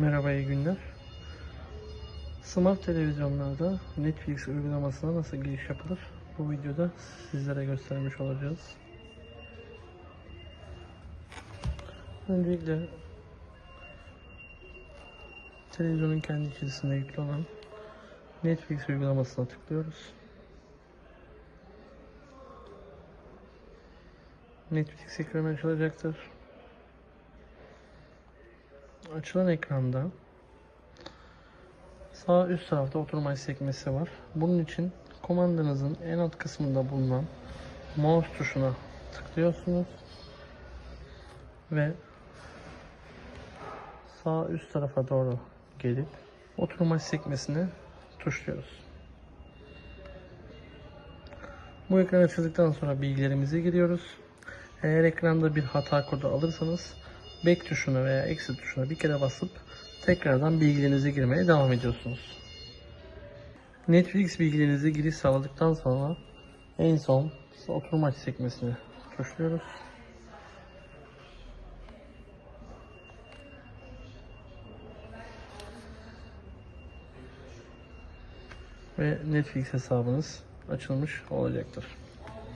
Merhaba iyi günler. Smart televizyonlarda Netflix uygulamasına nasıl giriş yapılır? Bu videoda sizlere göstermiş olacağız. Öncelikle televizyonun kendi içerisinde yüklü olan Netflix uygulamasına tıklıyoruz. Netflix ekranı açılacaktır. Açılan ekranda sağ üst tarafta oturma sekmesi var. Bunun için kumandanızın en alt kısmında bulunan mouse tuşuna tıklıyorsunuz ve sağ üst tarafa doğru gelip oturma sekmesini tuşluyoruz. Bu ekran açıldıktan sonra bilgilerimize giriyoruz. Eğer ekranda bir hata kodu alırsanız back tuşuna veya exit tuşuna bir kere basıp tekrardan bilgilerinizi girmeye devam ediyorsunuz. Netflix bilgilerinizi giriş sağladıktan sonra en son oturma sekmesini tuşluyoruz. Ve Netflix hesabınız açılmış olacaktır.